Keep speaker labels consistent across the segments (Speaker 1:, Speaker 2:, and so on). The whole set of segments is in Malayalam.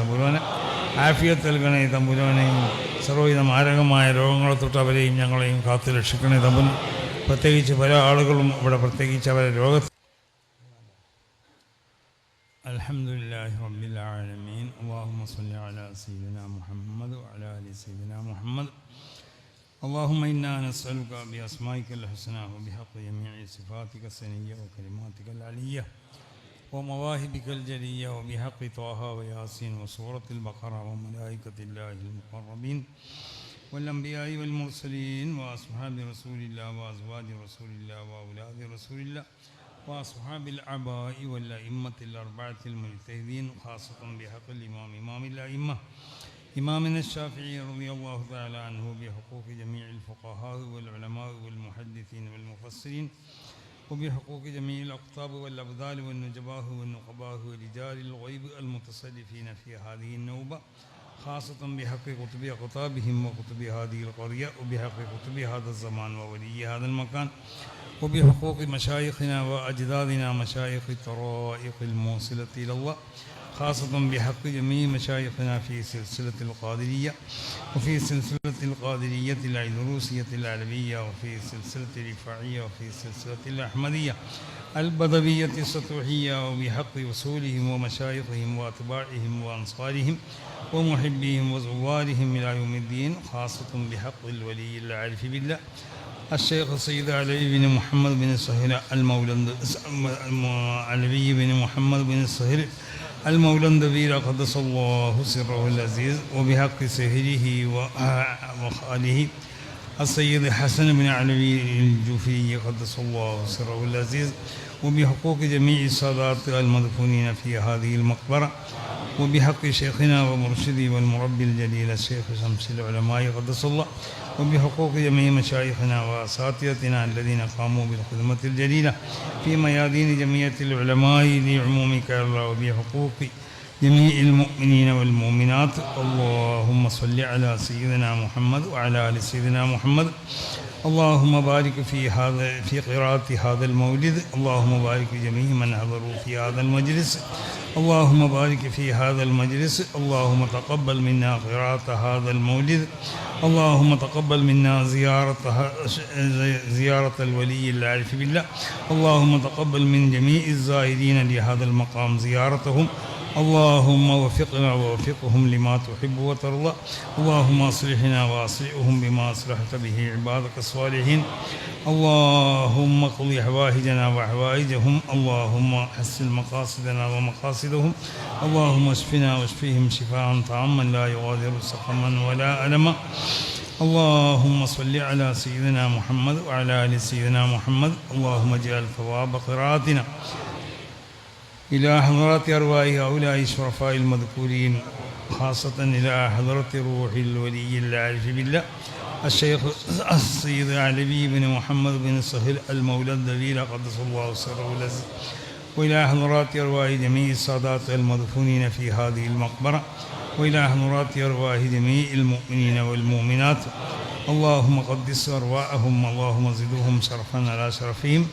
Speaker 1: തമ്പുരാനെ ആഫിയത്ത് നൽകണേ തമ്പുരാനെയും സർവ്വവിധ മാരകമായ രോഗങ്ങളെ തൊട്ട് അവരെയും ഞങ്ങളെയും കാത്തു രക്ഷിക്കണേ തമ്പുൻ പ്രത്യേകിച്ച് പല ആളുകളും ഇവിടെ പ്രത്യേകിച്ച് അവരെ രോഗ الحمد لله رب العالمين اللهم صل على سيدنا محمد وعلى ال سيدنا محمد اللهم انا نسالك باسمائك الحسنى وبحق جميع صفاتك السنيه وكلماتك العليه ومواهبك الجلية وبحق طه وياسين وسورة البقرة وملائكة الله المقربين والأنبياء والمرسلين وأصحاب رسول الله وأزواج رسول الله وأولاد رسول الله وأصحاب العباء والأئمة الأربعة المجتهدين خاصة بحق الإمام إمام الأئمة. إمامنا الشافعي رضي الله تعالى عنه بحقوق جميع الفقهاء والعلماء والمحدثين والمفسرين وبحقوق جميع الأقطاب والأبدال والنجباء والنقباء ورجال الغيب المتصرفين في هذه النوبة خاصة بحق كتب أقطابهم وكتب هذه القرية وبحق كتب هذا الزمان وولي هذا المكان وبحقوق مشايخنا وأجدادنا مشايخ الطرائق الموصلة إلى الله. خاصة بحق جميع مشايخنا في سلسلة القادرية وفي سلسلة القادرية العيدروسية العلوية وفي سلسلة الرفاعية وفي سلسلة الأحمدية البدوية السطوحية وبحق وصولهم ومشايخهم وأتباعهم وأنصارهم ومحبيهم وزوارهم إلى يوم الدين خاصة بحق الولي العارف بالله الشيخ السيد علي بن محمد بن السهل المولى علوي بن محمد بن السهل المولى النبيل قدس الله سره العزيز وبحق سهره وخاله السيد حسن بن علوي الجوفي قدس الله سره العزيز وبحقوق جميع السادات المدفونين في هذه المقبرة. وبحق شيخنا ومرشدي والمربي الجليل الشيخ شمس العلماء قدس الله وبحقوق جميع مشايخنا وأساتذتنا الذين قاموا بالخدمة الجليلة في ميادين جميع العلماء لعمومك يا الله وبحقوق جميع المؤمنين والمؤمنات اللهم صل على سيدنا محمد وعلى آل سيدنا محمد اللهم بارك في هذا في قراءة هذا المولد اللهم بارك جميع من حضروا في هذا المجلس. اللهم بارك في هذا المجلس. اللهم تقبل منا قراءة هذا المولد اللهم تقبل منا زيارة زيارة الولي العارف بالله. اللهم تقبل من جميع الزائرين لهذا المقام زيارتهم. اللهم وفقنا ووفقهم لما تحب وترضى. اللهم أصلحنا وأصلحهم بما أصلحت به عبادك الصالحين. اللهم اقض حوائجنا وحوائجهم اللهم حسن مقاصدنا ومقاصدهم. اللهم اشفنا واشفيهم شفاء طعاما لا يغادر سقما ولا ألما. اللهم صل على سيدنا محمد وعلى آل سيدنا محمد. اللهم اجعل ثواب قراءتنا. إلى حضرات أرواح هؤلاء الشرفاء المذكورين خاصة إلى حضرة روح الولي العارف بالله الشيخ السيد علي بن محمد بن سهل المولى الذي قدس الله سره العزيز وإلى حضرات أرواح جميع السادات المدفونين في هذه المقبرة وإلى حضرات أرواح جميع المؤمنين والمؤمنات اللهم قدس أرواحهم اللهم زدهم شرفا على شرفهم.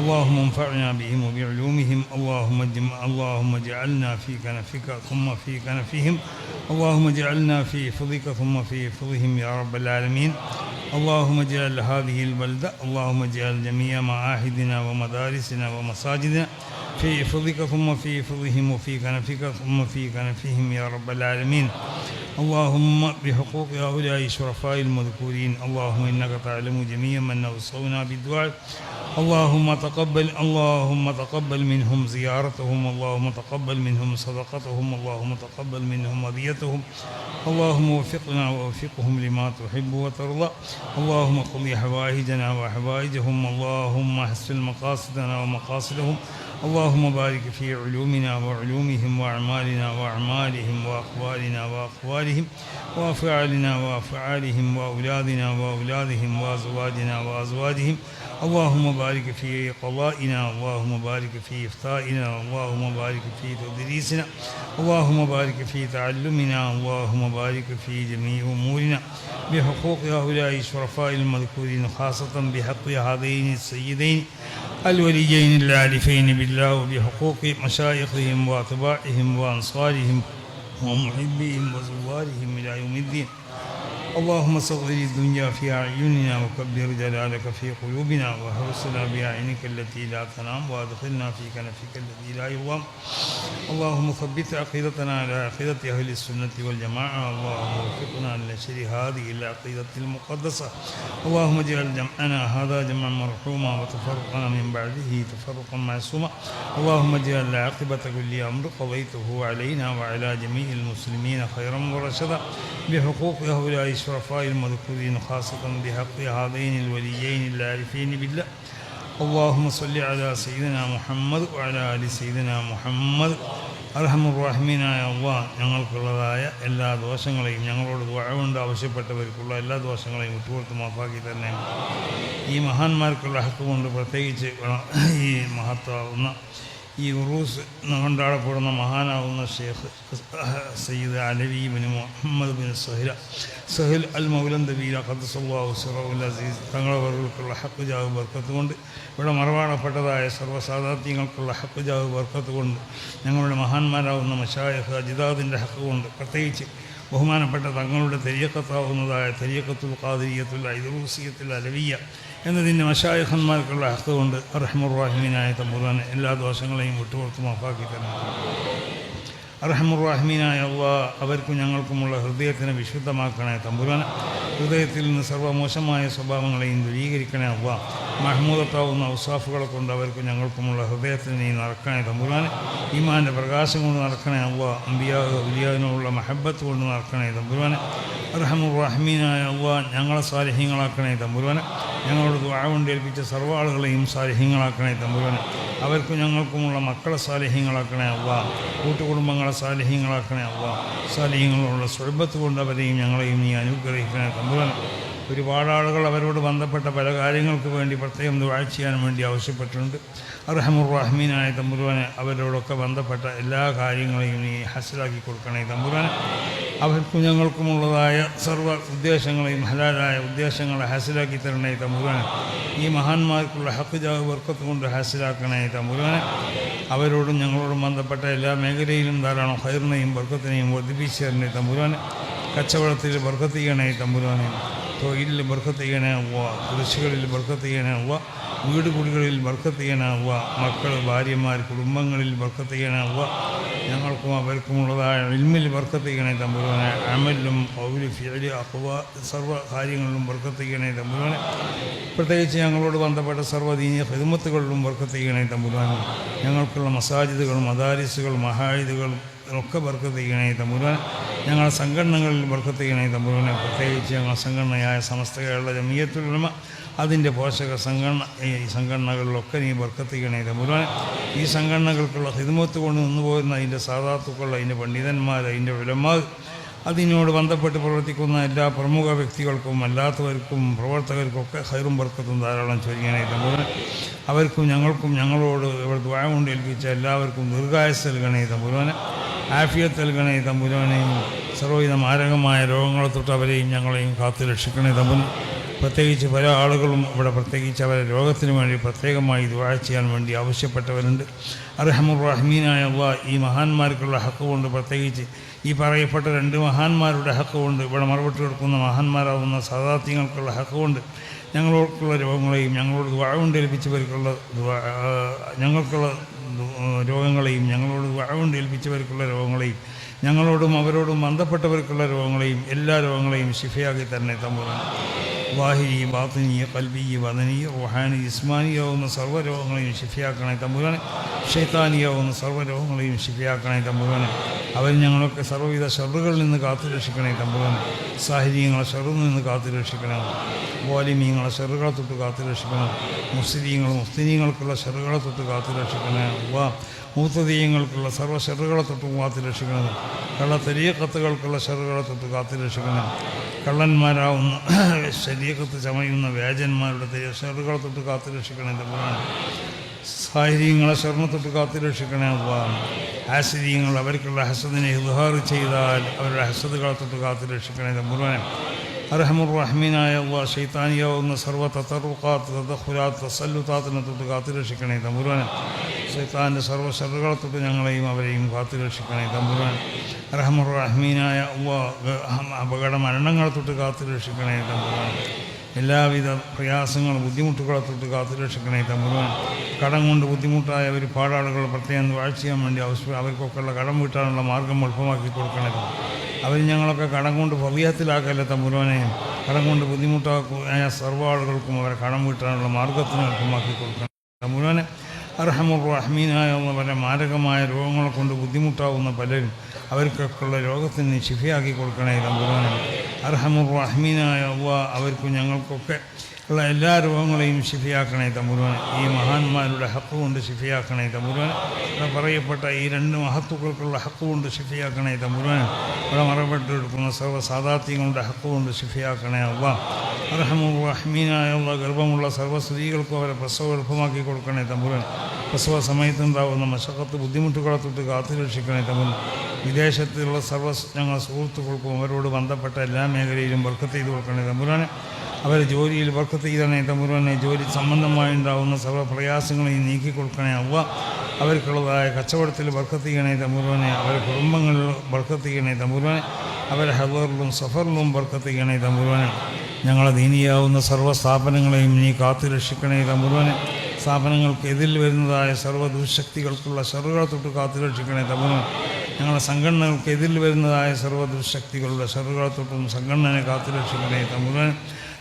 Speaker 1: اللهم انفعنا بهم وبعلومهم. اللهم اللهم اجعلنا في كنفك ثم في كنفهم. اللهم اجعلنا في فضلك ثم في فضلهم يا رب العالمين. اللهم اجعل هذه البلدة اللهم اجعل جميع معاهدنا ومدارسنا ومساجدنا في فضلك ثم في فضلهم وفي كنفك ثم في كنفهم يا رب العالمين. اللهم بحقوق هؤلاء الشرفاء المذكورين. اللهم إنك تعلم جميع من أوصونا بالدعاء. اللهم تقبل اللهم تقبل منهم زيارتهم اللهم تقبل منهم صدقتهم اللهم تقبل منهم هديتهم اللهم وفقنا ووفقهم لما تحب وترضى. اللهم قضي حوائجنا وحوائجهم. اللهم احسن مقاصدنا ومقاصدهم. اللهم بارك في علومنا وعلومهم وأعمالنا وأعمالهم وأقوالنا وأقوالهم وأفعالنا وأفعالهم وأولادنا وأولادهم وأزواجنا وأزواجهم. اللهم بارك في قضائنا اللهم بارك في إفتائنا اللهم بارك في تدريسنا اللهم بارك في تعلمنا اللهم بارك في جميع أمورنا بحقوق هؤلاء الشرفاء المذكورين خاصة بحق هذين السيدين الوليين العارفين بالله وبحقوق مشايخهم وأتباعهم وأنصارهم ومحبيهم وزوارهم إلى يوم الدين. اللهم صغر الدنيا في أعيننا وكبر جلالك في قلوبنا وهرسنا بعينك التي لا تنام وأدخلنا في كنفك الذي لا يضام اللهم ثبت عقيدتنا على عقيدة أهل السنة والجماعة. اللهم وفقنا لنشر هذه العقيدة المقدسة. اللهم اجعل جمعنا هذا جمعا مرحوما وتفرقنا من بعده تفرقا معصوما. اللهم اجعل عاقبة كل أمر قضيته علينا وعلى جميع المسلمين خيرا ورشدا. بحقوق هؤلاء الشرفاء المذكورين خاصة بحق هذين الوليين العارفين بالله اللهم صل على سيدنا محمد وعلى آل سيدنا محمد അർഹമുറാഹിമീനായ അള്ളാഹ് ഞങ്ങൾക്കുള്ളതായ എല്ലാ ദോഷങ്ങളെയും ഞങ്ങളോട് ദ്വാഴകൊണ്ട് ആവശ്യപ്പെട്ടവർക്കുള്ള എല്ലാ ദോഷങ്ങളെയും വിട്ടുകൊടുത്ത് മാപ്പാക്കി തന്നെ ഈ മഹാന്മാർക്കുള്ള ഹക്ക് കൊണ്ട് പ്രത്യേകിച്ച് ഈ മഹത്താവുന്ന ഈ ഉറൂസ് കൊണ്ടാടപ്പെടുന്ന മഹാനാവുന്ന ഷേഖ് സയ്യിദ് അലവി ബിൻ മുഹമ്മദ് ബിൻ സഹില സഹിൽ അൽ മൗലൻ ദബീല ഖദ്സല്ലാഹു സിറൗൽ അസീസ് തങ്ങളവർക്കുള്ള ഹക്ക് ജാവ് ബർക്കത്ത് കൊണ്ട് ഇവിടെ മറവാടപ്പെട്ടതായ സർവസാധാർത്ഥ്യങ്ങൾക്കുള്ള ഹക്ക് ജാവ് ബർക്കത്ത് കൊണ്ട് ഞങ്ങളുടെ മഹാന്മാരാവുന്ന മഷായഹ് അജിതാദിന്റെ ഹക്ക് കൊണ്ട് പ്രത്യേകിച്ച് ബഹുമാനപ്പെട്ട തങ്ങളുടെ തെരിയക്കത്താവുന്നതായ തെരിയക്കത്തുൽ ഖാദിരിയത്തുൽ ഐദൂസിയത്തുൽ അലവിയ എന്നതിന്റെ മഷായഹന്മാർക്കുള്ള ഹക്ക് റഹ്മുറാഹിമീനായ തമ്പുരാൻ എല്ലാ ദോഷങ്ങളെയും വിട്ടുകൊടുത്ത് മാഫാക്കി തന്നെ അറഹമുറാഹിമീനായ അള്ളാ അവർക്കും ഞങ്ങൾക്കുമുള്ള ഹൃദയത്തിനെ വിശുദ്ധമാക്കണേ തമ്പുരാൻ ഹൃദയത്തിൽ നിന്ന് സർവമോശമായ സ്വഭാവങ്ങളെയും ദൂരീകരിക്കണേ അള്ളാ. മഹ്മൂദത്താവുന്ന ഔസാഫുകളെ കൊണ്ട് അവർക്കും ഞങ്ങൾക്കുമുള്ള ഹൃദയത്തിന് നീ നടക്കണേ തമ്പുരാൻ ഈമാന്റെ പ്രകാശം കൊണ്ട് നടക്കണേ അള്ളാ. അമ്പിയാ ഉലിയാവിനുള്ള മഹബത്ത് കൊണ്ട് നടക്കണേ തമ്പുരാൻ അർഹമുറാഹിമീനായ അള്ളാ ഞങ്ങളെ സാരഹ്യങ്ങളാക്കണേ തമ്പുരാൻ ഞങ്ങളോട് ദ്വാകൊണ്ട് ഏൽപ്പിച്ച സർവ ആളുകളെയും സാലിഹ്യങ്ങളാക്കണേ തമ്പുരാൻ അവർക്കും ഞങ്ങൾക്കുമുള്ള മക്കളെ സാരഹ്യങ്ങളാക്കണേ അള്ളാ. കൂട്ടുകുടുംബങ്ങളെ സാലിഹ്യങ്ങളാക്കണേ അല്ല സാലിഹ്യങ്ങളുള്ള സുഴമ്പത്ത് കൊണ്ട് അവരെയും ഞങ്ങളെയും നീ അനുഗ്രഹിക്കണേ തമ്പുരാൻ. ഒരുപാട് ആളുകൾ അവരോട് ബന്ധപ്പെട്ട പല കാര്യങ്ങൾക്ക് വേണ്ടി പ്രത്യേകം ദുആ ചെയ്യാൻ വേണ്ടി ആവശ്യപ്പെട്ടിട്ടുണ്ട്. അർഹമുറഹ്മീനായ തമ്പുരാനെ അവരോടൊക്കെ ബന്ധപ്പെട്ട എല്ലാ കാര്യങ്ങളെയും നീ ഹസലാക്കി കൊടുക്കണേ തമ്പുരാനെ. അവർക്കും ഞങ്ങൾക്കുമുള്ളതായ സർവ ഉദ്ദേശങ്ങളെയും ഹലാലായ ഉദ്ദേശങ്ങളെ ഹാസിലാക്കി തരണേ തമ്പുരാനെ ഈ മഹാന്മാർക്കുള്ള ഹക്ക് ജാവ് വർക്കത്ത് കൊണ്ട് ഹാസിലാക്കണേ തമ്പുരാനെ അവരോടും ഞങ്ങളോടും ബന്ധപ്പെട്ട എല്ലാ മേഖലയിലും ധാരാളം ഹൈറിനെയും വർക്കത്തിനെയും വർദ്ധിപ്പിച്ചു തരണേ തമ്പുരാനെ കച്ചവടത്തിൽ ബർക്കത്ത് ചെയ്യണേ തമ്പുരാനെ. തൊഴിലിൽ ബർക്കത്ത് ചെയ്യണേ ഉവ്വ കൃഷികളിൽ ബർക്കത്ത് ചെയ്യണേ ഉവ്വ വീട് കുടികളിൽ ബർക്കത്ത് ചെയ്യണേ ഉവ്വ മക്കൾ ഭാര്യമാർ കുടുംബങ്ങളിൽ ബർക്കത്ത് ചെയ്യണേ ഉവ്വ ഞങ്ങൾക്കും അവർക്കുമുള്ളതായ ഇൽമിൽ ബർക്കത്ത് ചെയ്യണേ തമ്പുരാനെ. അമലിലും പൗലി ഫിയലി അപ്പുവ സർവ കാര്യങ്ങളിലും ബർക്കത്ത് ചെയ്യണേ തമ്പുരാനെ. പ്രത്യേകിച്ച് ഞങ്ങളോട് ബന്ധപ്പെട്ട സർവദീനീയ ഹിദമത്തുകളിലും ബർക്കത്ത് ചെയ്യണേ തമ്പുരാനെ. ഞങ്ങൾക്കുള്ള മസാജിദുകളും മദാരിസുകളും മഹായുധുകളും ഒക്കെ ബർക്കത്ത് ചെയ്യണേ തമ്പുരാൻ ഞങ്ങളുടെ സംഘടനകളിൽ ബർക്കത്ത് ചെയ്യണേ തമ്പുരാനെ പ്രത്യേകിച്ച് ഞങ്ങളുടെ സംഘടനയായ സമസ്ത കേരള ജമീയത്തിലുള്ള അതിന്റെ പോഷക സംഘടന ഈ സംഘടനകളിലൊക്കെ നീ ബർക്കത്ത് ചെയ്യണേ തമ്പുരാൻ ഈ സംഘടനകൾക്കുള്ള ഹിതമത്ത് കൊണ്ട് നിന്നു പോരുന്ന അതിന്റെ സാധാത്തുക്കൾ അതിന്റെ പണ്ഡിതന്മാർ അതിന്റെ വിലമാർ അതിനോട് ബന്ധപ്പെട്ട് പ്രവർത്തിക്കുന്ന എല്ലാ പ്രമുഖ വ്യക്തികൾക്കും അല്ലാത്തവർക്കും പ്രവർത്തകർക്കൊക്കെ ഹൈറും ബർക്കത്തും ധാരാളം ചൊരിയണേ തമ്പുരാൻ അവർക്കും ഞങ്ങൾക്കും ഞങ്ങളോട് ഇവിടെ ദ്വായം കൊണ്ട് ഏൽപ്പിച്ച എല്ലാവർക്കും ദീർഘായസ് നൽകണേ തമ്പുരാനെ ആഫിയത്ത് നൽകണേ തമ്പുരാനെയും സർവവിധ മാരകമായ രോഗങ്ങളെ തൊട്ട് അവരെയും ഞങ്ങളെയും കാത്തു രക്ഷിക്കണേ തമ്പുരാൻ പ്രത്യേകിച്ച് പല ആളുകളും ഇവിടെ പ്രത്യേകിച്ച് അവരെ രോഗത്തിന് വേണ്ടി പ്രത്യേകമായി ദുആ ചെയ്യാൻ വേണ്ടി ആവശ്യപ്പെട്ടവരുണ്ട്. അർഹമുറഹ്മീനായ അള്ളാ ഈ മഹാന്മാർക്കുള്ള ഹക്ക് കൊണ്ട് പ്രത്യേകിച്ച് ഈ പറയപ്പെട്ട രണ്ട് മഹാന്മാരുടെ ഹക്ക് കൊണ്ട് ഇവിടെ മറുപടി കൊടുക്കുന്ന മഹാന്മാരാകുന്ന സാധാത്യങ്ങൾക്കുള്ള ഹക്ക് കൊണ്ട് ഞങ്ങളോടുള്ള രോഗങ്ങളെയും ഞങ്ങളോട് ദുആ കൊണ്ട് ഏൽപ്പിച്ചവർക്കുള്ള ദുആ ഞങ്ങൾക്കുള്ള രോഗങ്ങളെയും ഞങ്ങളോട് വഴവുണ്ട് ഏൽപ്പിച്ചവർക്കുള്ള രോഗങ്ങളെയും ഞങ്ങളോടും അവരോടും ബന്ധപ്പെട്ടവർക്കുള്ള രോഗങ്ങളെയും എല്ലാ രോഗങ്ങളെയും ശിഫയാക്കി തന്നെ തമ്പുരാൻ. വാഹിനി ബാത്തിനി കൽബി വദനി റുഹാനി ഇസ്മാനിയാവുന്ന സർവ രോഗങ്ങളെയും ശിഫയാക്കണേ തമ്പുരാനെ. ഷെയ്ത്താനിയാവുന്ന സർവ രോഗങ്ങളെയും ശിഫയാക്കണേ തമ്പുരാനെ. അവർ ഞങ്ങളൊക്കെ സർവവിധ ഷറുകളിൽ നിന്ന് കാത്തു രക്ഷിക്കണേ തമ്പുരാനെ. സാഹചര്യങ്ങളെ ഷറിൽ നിന്ന് കാത്തു രക്ഷിക്കണം വാലിമീങ്ങളെ ഷറുകളെ തൊട്ട് കാത്തു രക്ഷിക്കണം മുസ്ലിങ്ങളും മുസ്ലിങ്ങൾക്കുള്ള ഷറുകളെ തൊട്ട് കാത്തു രക്ഷിക്കണേ വാ മൂത്തദീയങ്ങൾക്കുള്ള സർവ ശെറുകളെ തൊട്ടും കാത്തു രക്ഷിക്കണം കള്ള തെരിയക്കത്തുകൾക്കുള്ള ശെറുകളെ തൊട്ട് കാത്തുരക്ഷിക്കണം കള്ളന്മാരാവുന്ന ശരീരത്ത് ചമയുന്ന വ്യാജന്മാരുടെ തെരിയ ഷെറുകളെ തൊട്ട് കാത്തു രക്ഷിക്കണം തമ്പുരാനെ സാഹചര്യങ്ങളെ സ്വർണത്തൊട്ട് കാത്തു രക്ഷിക്കണേ അള്ളാ ആശ്ചര്യങ്ങൾ അവർക്കുള്ള ഹസദിനെ ഇതുഹാർ ചെയ്താൽ അവരുടെ ഹസദുകളെ തൊട്ട് കാത്തുരക്ഷിക്കണേ രക്ഷിക്കണേ തമ്പുരാനെ അർഹമുറഹ്മീനായ അള്ളാഹ് ഷെയ്ത്താനിയാവുന്ന സർവ തത്തറുക്കാത്ത് തദഖുലാത്ത് തസല്ലുത്താത്തിനെ തൊട്ട് കാത്തു രക്ഷിക്കണേ സൈത്താന്റെ സർവ ഷറുകളെ തൊട്ട് ഞങ്ങളെയും അവരെയും കാത്തു രക്ഷിക്കണേ. തമ്പുരാൻ റഹമുറഹ്മീനായ അപകട മരണങ്ങളെ തൊട്ട് കാത്തു രക്ഷിക്കണേ തമ്പുരാൻ. എല്ലാവിധ പ്രയാസങ്ങളും ബുദ്ധിമുട്ടുകളെ തൊട്ട് കാത്തു രക്ഷിക്കണേ തമ്പുരാൻ. കടം കൊണ്ട് ബുദ്ധിമുട്ടായ ഒരു പാടാളുകൾ പ്രത്യേകം വാഴ്ച ചെയ്യാൻ വേണ്ടി ആവശ്യം അവർക്കൊക്കെയുള്ള കടം വീട്ടാനുള്ള മാർഗം എളുപ്പമാക്കി കൊടുക്കണേ അവർ ഞങ്ങളൊക്കെ കടം കൊണ്ട് ഭവ്യത്തിലാക്കല്ലേ തമ്പുരാനെ? കടം കൊണ്ട് ബുദ്ധിമുട്ടായ സർവ ആളുകൾക്കും അവരെ കടം വീട്ടാനുള്ള മാർഗത്തിന് എളുപ്പമാക്കി കൊടുക്കണം തമ്പുരാനെ. അർഹമുർ റഹ്മീനായ വളരെ മാരകമായ രോഗങ്ങളെ കൊണ്ട് ബുദ്ധിമുട്ടാവുന്ന പലരും അവർക്കൊക്കെയുള്ള രോഗത്തിന് ശിഫിയാക്കി കൊടുക്കണേ തമ്പുരാനെ അർഹമുറഹമീനായ അവ അവർക്കും ഞങ്ങൾക്കൊക്കെ ഉള്ള എല്ലാ രോഗങ്ങളെയും ശിഫിയാക്കണേ തമ്പുരുവൻ ഈ മഹാന്മാരുടെ ഹക്ക് കൊണ്ട് ശിഫിയാക്കണേ തമ്പുരുവൻ ഇവിടെ പറയപ്പെട്ട ഈ രണ്ട് മഹത്തുക്കൾക്കുള്ള ഹക്ക് കൊണ്ട് ശിഫിയാക്കണേ തമ്പുരുവൻ ഇവിടെ മറപ്പെട്ടെടുക്കുന്ന സർവ സാധാത്യങ്ങളുടെ ഹക്ക് കൊണ്ട് ശിഫിയാക്കണേ അവ അർഹമുർ റഹ്മീനായ ഗർഭമുള്ള സർവ സ്ത്രീകൾക്കും അവരെ പ്രസവം എളുപ്പമാക്കി കൊടുക്കണേ തമ്പുരുവൻ പ്രസവ സമയത്തുണ്ടാകുന്ന മശക്കത്ത് ബുദ്ധിമുട്ടുകളെ തൊട്ട് കാത്തു രക്ഷിക്കണേ വിദേശത്തുള്ള സർവ ഞങ്ങളുടെ സുഹൃത്തുക്കൾക്കും അവരോട് ബന്ധപ്പെട്ട എല്ലാ മേഖലയിലും വർക്ക് ചെയ്ത് കൊടുക്കണേ തമ്പുരാനെ. അവർ ജോലിയിൽ ബർക്കത്ത് ചെയ്തണേ മുഴുവനെ ജോലി സംബന്ധമായി ഉണ്ടാകുന്ന സർവ പ്രയാസങ്ങളെയും നീക്കി കൊടുക്കണേ അവ അവർക്കുള്ളതായ കച്ചവടത്തിൽ വർക്ക് ചെയ്യണേ തമ്പുരാനെ അവരെ കുടുംബങ്ങളിൽ വർക്ക് ചെയ്യണേ തമ്പുരാനെ അവരെ ഹദറിലും സഫറിലും വർക്ക് ചെയ്യണേ തമ്പുരാനെ ഞങ്ങളെ ദീനിയാവുന്ന സർവ സ്ഥാപനങ്ങളെയും നീ കാത്തു രക്ഷിക്കണേ തമ്പുരാനെ സ്ഥാപനങ്ങൾക്ക് എതിരിൽ വരുന്നതായ സർവ ദുശക്തികൾക്കുള്ള സർവ തൊട്ട് കാത്തു രക്ഷിക്കണേ തമ്പുരാൻ ഞങ്ങളുടെ സംഘടനകൾക്ക് എതിരിൽ വരുന്നതായ സർവദുശക്തികളുടെ ദുശക്തികളുടെ ഷറുകളെ തൊട്ടും സംഘടനയെ കാത്തു രക്ഷിക്കണേ തമ്പുരാൻ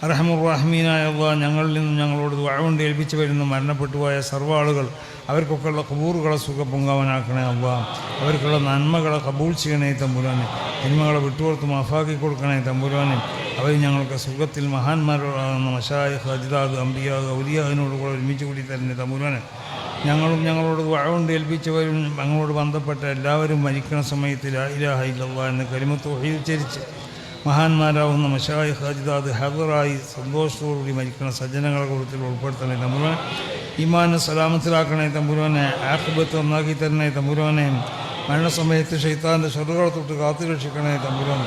Speaker 1: അറഹമുറാഹ്മീനായ അള്ളാഹ് ഞങ്ങളിൽ നിന്നും ഞങ്ങളോട് കൊണ്ട് ഏൽപ്പിച്ചു വരുന്ന മരണപ്പെട്ടുപോയ സർവ ആളുകൾ അവർക്കൊക്കെയുള്ള കബൂറുകളെ സുഖ പൊങ്കാവനാക്കണേ അള്ളാഹ്. അവർക്കുള്ള നന്മകളെ കബൂൾ ചെയ്യണേ തമ്പുരാനെ തിന്മകളെ വിട്ടുകൊടുത്ത് മാഫാക്കി കൊടുക്കണേ തമ്പുരാനെ അവർ ഞങ്ങൾക്ക് സുഖത്തിൽ മഹാന്മാരോടാകുന്ന മഷായ ഹജിദാദ് അമ്പിയാദ് ഔലിയാദിനോട് കൂടെ ഒരുമിച്ച് കൂടി തരുന്നേ തമ്പുരാനെ ഞങ്ങളും ഞങ്ങളോട് വഴവുണ്ട് ഏൽപ്പിച്ചവരും ഞങ്ങളോട് ബന്ധപ്പെട്ട എല്ലാവരും മരിക്കുന്ന സമയത്ത് ഇലാഹ എന്ന കരിമത്ത് ഉച്ചരിച്ച് മഹാന്മാരാവുന്ന മഷായി ഹജിദാദ് ഹദറായി സന്തോഷത്തോടുകൂടി മരിക്കുന്ന സജ്ജനങ്ങളെ കൂട്ടത്തിൽ ഉൾപ്പെടുത്തണേ തമ്പുരാൻ. ഇമാനെ സലാമത്തിലാക്കണേ തമ്പുരാനെ ആക്ബത്ത് ഒന്നാക്കി തരണേ തമ്പുരാനെ. മരണസമയത്ത് ഷെയ്ത്താന്റെ ഷറുകളെ തൊട്ട് കാത്തു രക്ഷിക്കണേ തമ്പുരാൻ.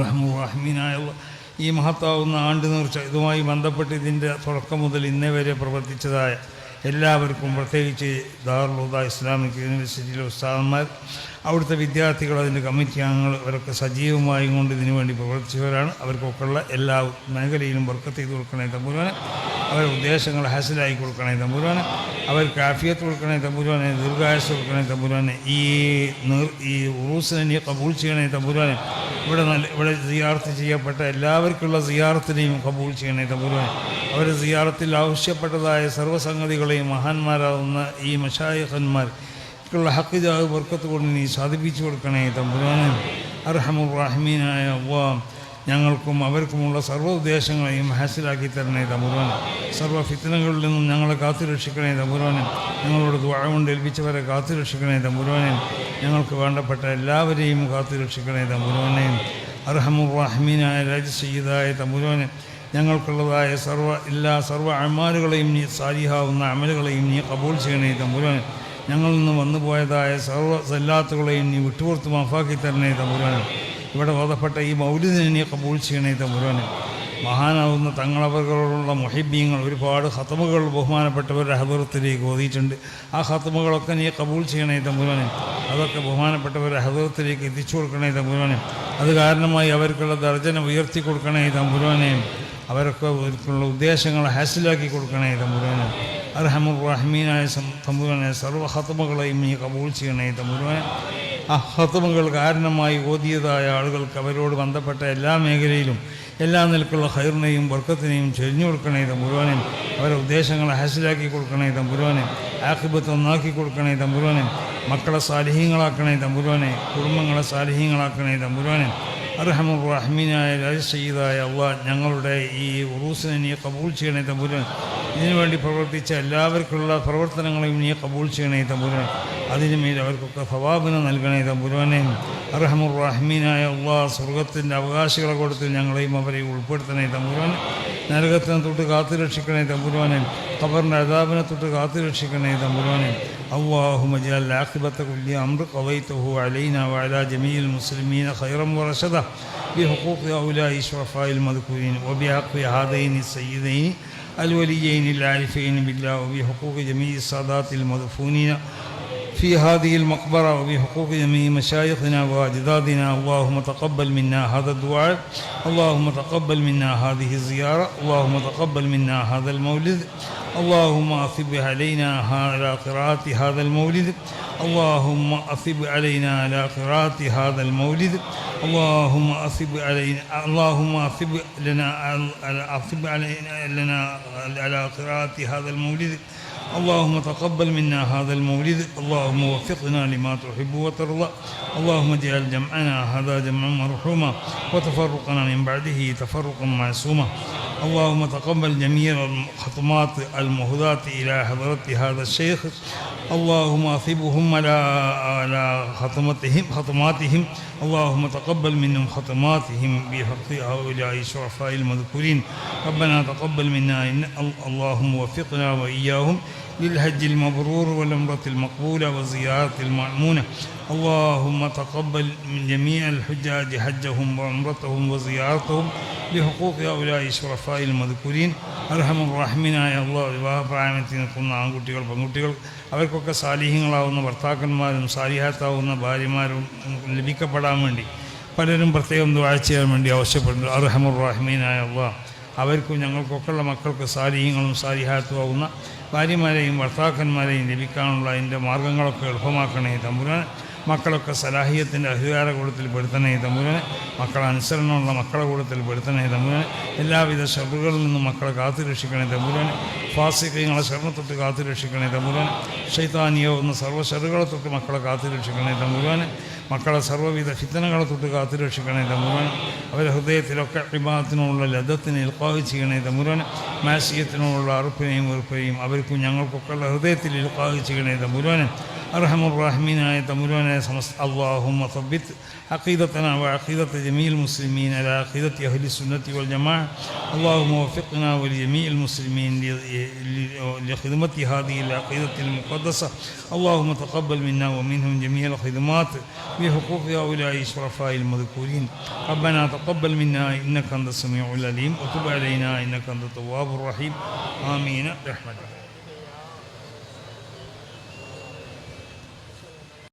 Speaker 1: റഹ്മുറഹ്മീനായ ഈ മഹത്താവുന്ന ആണ്ട് ഇതുമായി ബന്ധപ്പെട്ട് ഇതിന്റെ തുടക്കം മുതൽ ഇന്നേ വരെ പ്രവർത്തിച്ചതായ എല്ലാവർക്കും പ്രത്യേകിച്ച് ദാറുലുദ ഇസ്ലാമിക് യൂണിവേഴ്സിറ്റിയിലെ ഉസ്താദന്മാർ അവിടുത്തെ വിദ്യാർത്ഥികൾ അതിന്റെ കമ്മിറ്റി അംഗങ്ങൾ അവരൊക്കെ സജീവമായും കൊണ്ട് ഇതിനു വേണ്ടി പ്രവർത്തിച്ചവരാണ്. അവർക്കൊക്കെയുള്ള എല്ലാ മേഖലയിലും വർക്ക് ചെയ്ത് കൊടുക്കണേ തമ്പുരാന്. അവരുടെ ഉദ്ദേശങ്ങൾ ഹാസിലായി കൊടുക്കണേ തമ്പുരാന്. അവർക്ക് ആഫിയത്ത് കൊടുക്കണേ തമ്പുരാനെ ദീർഘായുസ് കൊടുക്കണേ തമ്പുരാനെ. ഈ നീർ ഈ ഉറൂസിനെ നീ കബൂൾ ചെയ്യണേ തമ്പുരാനെ. ഇവിടെ നല്ല ഇവിടെ സിയാർത്ത് ചെയ്യപ്പെട്ട എല്ലാവർക്കുള്ള സിയാർത്തിനെയും കബൂൾ ചെയ്യണേ തമ്പുരാനെ. അവരുടെ സിയാറത്തിൽ ആവശ്യപ്പെട്ടതായ സർവസംഗതികളെയും മഹാന്മാരാകുന്ന ഈ മഷായഖന്മാർ ക്കുള്ള ഹക്കിതാവ് ബർക്കത്ത് കൊണ്ട് നീ സാധിപ്പിച്ചു കൊടുക്കണേ തമ്പുരാനെ. അർഹമുറാഹിമീനായ അള്ളാ ഞങ്ങൾക്കും അവർക്കുമുള്ള സർവ ഉദ്ദേശങ്ങളെയും ഹാസിലാക്കി തരണേ തമ്പുരാൻ സർവ ഫിത്തനകളിൽ നിന്നും ഞങ്ങളെ കാത്തു രക്ഷിക്കണേ തമ്പുരാനെ. ഞങ്ങളോട് ദ്വാഴ കൊണ്ട് ഏൽപ്പിച്ചവരെ കാത്തു രക്ഷിക്കണേ തമ്പുരാനെ. ഞങ്ങൾക്ക് വേണ്ടപ്പെട്ട എല്ലാവരെയും കാത്തു രക്ഷിക്കണേ തമ്പുരാനെ. അർഹമുറാഹിമീനായ രാജസയ്യിദായ തമ്പുരാനെ ഞങ്ങൾക്കുള്ളതായ സർവ എല്ലാ സർവ അമാലുകളെയും നീ സാരിഹാവുന്ന അമലുകളെയും നീ കബൂൾ ചെയ്യണേ തമ്പുരാനെ. ഞങ്ങളിൽ നിന്ന് വന്നുപോയതായ സർവ സല്ലാത്തുകളെയും നീ വിട്ടുപുറത്ത് മാഫാക്കി തരണേ തമ്പുരാനും ഇവിടെ ഓതപ്പെട്ട ഈ മൗലിദിനെ കബൂൾ ചെയ്യണേ തമ്പുരാനും മഹാനാവുന്ന തങ്ങളവരോടുള്ള മൊഹിബ്യങ്ങൾ ഒരുപാട് ഹത്തമുകൾ ബഹുമാനപ്പെട്ടവരുടെ ഹദറത്തിലേക്ക് ഓതിയിട്ടുണ്ട്. ആ ഹത്തമുകളൊക്കെ നീ കബൂൾ ചെയ്യണേ തമ്പുരാനെ അതൊക്കെ ബഹുമാനപ്പെട്ടവരുടെ ഹദറത്തിലേക്ക് എത്തിച്ചു കൊടുക്കണേ തമ്പുരാനെ അത് കാരണമായി അവർക്കുള്ള ദർജന ഉയർത്തി കൊടുക്കണേ തമ്പുരാനെ അവരൊക്കെ ഉദ്ദേശങ്ങൾ ഹാസിലാക്കി കൊടുക്കണേ തമ്പുരാനെ അർഹമുർ റഹ്മീനായ തമ്പുരാനെ സർവ ഹത്തുമകളെയും നീ കബൂൾ ചെയ്യണേ തമ്പുരാൻ ആ ഹത്തുമകൾ കാരണമായി ഓതിയതായ ആളുകൾക്ക് അവരോട് ബന്ധപ്പെട്ട എല്ലാ മേഖലയിലും എല്ലാ നിലക്കുള്ള ഹൈറിനെയും വർക്കത്തിനെയും ചെരിഞ്ഞു കൊടുക്കണേ തമ്പുരാനെ അവരുടെ ഉദ്ദേശങ്ങളെ ഹാസിലാക്കി കൊടുക്കണേ തമ്പുരാനെ ആഹിബത്ത് ഒന്നാക്കി കൊടുക്കണേ തമ്പുരാനെ മക്കളെ സാലിഹ്യങ്ങളാക്കണേ തമ്പുരാനെ കുടുംബങ്ങളെ സാലിഹ്യങ്ങളാക്കണേ തമ്പുരാനെ അർഹമുർ റഹ്മീനായ രാജസയ്യിദായ അള്ളാഹ് ഞങ്ങളുടെ ഈ ഉറൂസിനെ നീ കബൂൾ ചെയ്യണേ തമ്പുരാൻ. ഇതിനുവേണ്ടി പ്രവർത്തിച്ച എല്ലാവർക്കുള്ള പ്രവർത്തനങ്ങളെയും നീ കബൂൾ ചെയ്യണേ തമ്പുരാൻ. അതിനുമേൽ അവർക്കൊക്കെ ഫവാബിന് നൽകണേ തമ്പുരാനെ. അർഹമുറഹ്മീനായ അള്ളാഹ് സ്വർഗത്തിന്റെ അവകാശികളെ കൊടുത്ത് ഞങ്ങളെയും അവരെയും ഉൾപ്പെടുത്തണേ തമ്പുരാൻ നരകത്തിനെ തൊട്ട് കാത്തു രക്ഷിക്കണേ തമ്പുരാനെ. ഖബറിന്റെ അതാപിനെ തൊട്ട് കാത്തു രക്ഷിക്കണേ തമ്പുരാനെ. اللهم اجعل عاقبة كل أمر قضيته علينا وعلى جميع المسلمين خيرا ورشدا بحقوق هؤلاء الشرفاء المذكورين وبحق هذين السيدين الوليين العارفين بالله وبحقوق جميع السادات المدفونين في هذه المقبرة وبحقوق جميع مشايخنا وأجدادنا اللهم تقبل منا هذا الدعاء اللهم تقبل منا هذه الزيارة اللهم تقبل منا هذا المولد اللهم أثب علينا على قراءة هذا المولد اللهم أثب علينا على قراءة هذا المولد اللهم أثب علينا اللهم أثب لنا أثب علينا لنا على قراءة هذا المولد اللهم تقبل منا هذا المولد. اللهم وفقنا لما تحب وترضى. اللهم اجعل جمعنا هذا جمعا مرحوما وتفرقنا من بعده تفرقا معصوما. اللهم تقبل جميع الخطمات المهداة إلى حضرة هذا الشيخ. اللهم أثبهم على على خطمتهم خطماتهم. اللهم تقبل منهم خطماتهم بحق هؤلاء الشرفاء المذكورين. ربنا تقبل منا اللهم وفقنا وإياهم. للحج المبرور والعمرة المقبولة والزيارة المأمونة اللهم تقبل من جميع الحجاج حجهم وعمرتهم وزيارتهم بحقوق هؤلاء الشرفاء المذكورين അർഹമ റഹ്മീനായ അള്ളാഹ് വിവാഹപ്രായത്തിൽ നിൽക്കുന്ന ആൺകുട്ടികൾ പെൺകുട്ടികൾ അവർക്കൊക്കെ സാലിഹ്യങ്ങളാവുന്ന ഭർത്താക്കന്മാരും സാലിഹാത്താവുന്ന ഭാര്യമാരും ലഭിക്കപ്പെടാൻ വേണ്ടി പലരും പ്രത്യേകം ദ്വാഴ ചെയ്യാൻ വേണ്ടി ആവശ്യപ്പെടുന്നു അർഹമുർ റഹ്മീനായ അള്ളാഹ് അവർക്കും ഞങ്ങൾക്കൊക്കെയുള്ള മക്കൾക്ക് സാലിഹ്യങ്ങളും സാരിഹാത്തുമാകുന്ന ഭാര്യമാരെയും ഭർത്താക്കന്മാരെയും ലഭിക്കാനുള്ള അതിന്റെ മാർഗങ്ങളൊക്കെ എളുപ്പമാക്കണേ തമ്പുരാൻ. മക്കളൊക്കെ സലാഹിയത്തിന്റെ അധികാര കൂടത്തിൽ പെടുത്തണേ തമ്പുരാൻ മക്കൾ അനുസരണമുള്ള മക്കളെ കൂടത്തിൽ പെടുത്തണേ തമ്പുരാൻ എല്ലാവിധ ഷറുകളിൽ നിന്നും മക്കളെ കാത്തു രക്ഷിക്കണേ തമ്പുരാൻ ഫാസിക്കങ്ങളെ ശരണത്തൊട്ട് കാത്തു രക്ഷിക്കണേ തമ്പുരാൻ സർവ തൊട്ട് മക്കളെ കാത്തു രക്ഷിക്കണേ തമ്പുരാൻ മക്കളെ സർവവിധ ഫിത്തനകളെ തൊട്ട് കാത്തു രക്ഷിക്കണേ തമ്പുരാൻ അവരെ ഹൃദയത്തിലൊക്കെ വിഭാഗത്തിനുള്ള ലതത്തിന് ഇൽക്കാവ് ചെയ്യണേ തമ്പുരാൻ മാസികത്തിനുള്ള അറുപ്പിനെയും വെറുപ്പിനെയും അവർക്കും ഞങ്ങൾക്കൊക്കെ ഹൃദയത്തിൽ ഇൽക്കാവ് ചെയ്യണേ തമ്പുരാൻ أرحم الراحمين سمس اللهم ثبت عقيدتنا وعقيدة جميع المسلمين على عقيدة أهل السنة والجماعة. اللهم وفقنا ولجميع المسلمين لخدمة هذه العقيدة المقدسة. اللهم تقبل منا ومنهم جميع الخدمات بحقوق هؤلاء الشرفاء المذكورين. ربنا تقبل منا إنك أنت السميع العليم. وتب علينا إنك أنت التواب الرحيم. آمين. برحمتك